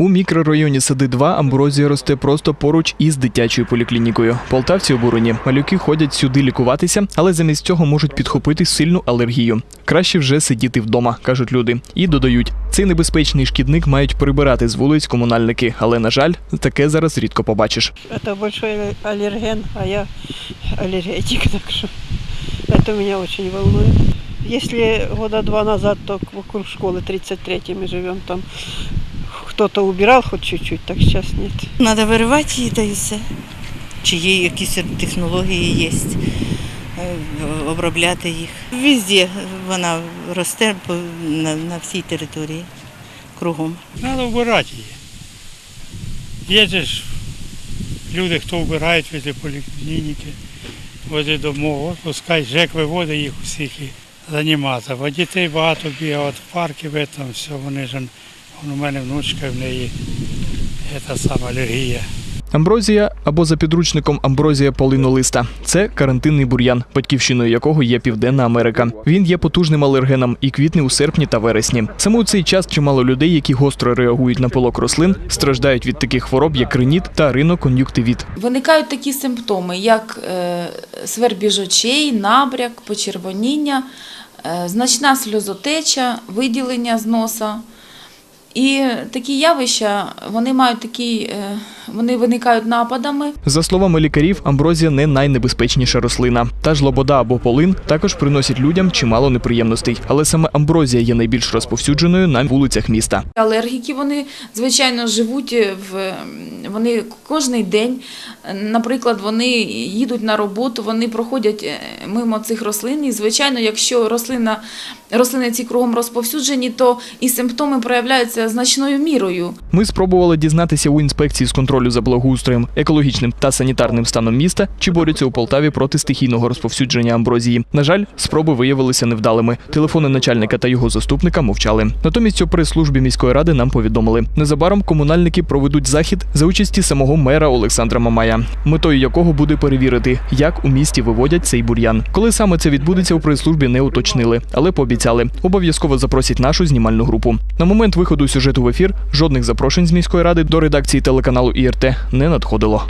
У мікрорайоні Сади 2 амброзія росте просто поруч із дитячою поліклінікою. Полтавці обурені. Малюки ходять сюди лікуватися, але замість цього можуть підхопити сильну алергію. Краще вже сидіти вдома, кажуть люди. І додають, цей небезпечний шкідник мають прибирати з вулиць комунальники, але на жаль, таке зараз рідко побачиш. Это большой аллерген, а я аллергетик, так что это меня очень волнует. Если года два назад, то вокруг школы 33 мы живем, там кто-то убирал хоть чуть-чуть, так сейчас нет. Треба виривати її та і все. Чи є якісь технології є, е, обробляти їх. Везде вона росте на, на всій території, кругом. Треба вбирати її. Є ж люди, хто вбирають возле поліклініки, возле домов, пускай ЖЕК виводить їх усіх і займатися. Бо дітей багато бігає от в парки в этом, все, вони ж, у мене внучка, в неї та сама алергія. Амброзія або за підручником амброзія полинолиста це карантинний бур'ян, батьківщиною якого є Південна Америка. Він є потужним алергеном і квітне у серпні та вересні. Саме у цей час чимало людей, які гостро реагують на пилок рослин, страждають від таких хвороб, як риніт та ринокон'юктивіт. Виникають такі симптоми, як е, свербіж очей, набряк, почервоніння, е, значна сльозотеча, виділення з носа. І такі явища вони мають такі, е, вони виникають нападами. За словами лікарів, амброзія не найнебезпечніша рослина. Та ж лобода або полин також приносять людям чимало неприємностей. Але саме амброзія є найбільш розповсюдженою на вулицях міста. Алергіки вони звичайно живуть в вони кожний день. Наприклад, вони їдуть на роботу, вони проходять е, мимо цих рослин. І звичайно, якщо рослина рослини ці кругом розповсюджені, то і симптоми проявляються значною мірою. Ми спробували дізнатися у інспекції з контролю за благоустроєм, екологічним та санітарним станом міста, чи борються у Полтаві проти стихійного розповсюдження амброзії. На жаль, спроби виявилися невдалими. Телефони начальника та його заступника мовчали. Натомість у прес-службі міської ради нам повідомили, незабаром комунальники проведуть захід за участі самого мера Олександра Мамая, метою якого буде перевірити, як у місті виводять цей бур'ян. Коли саме це відбудеться у прес-службі не уточнили, але пообіцяли, обов'язково запросять нашу знімальну групу. На момент виходу сюжету в ефір жодних запрошень з міської ради до редакції телеканалу ІРТ не надходило.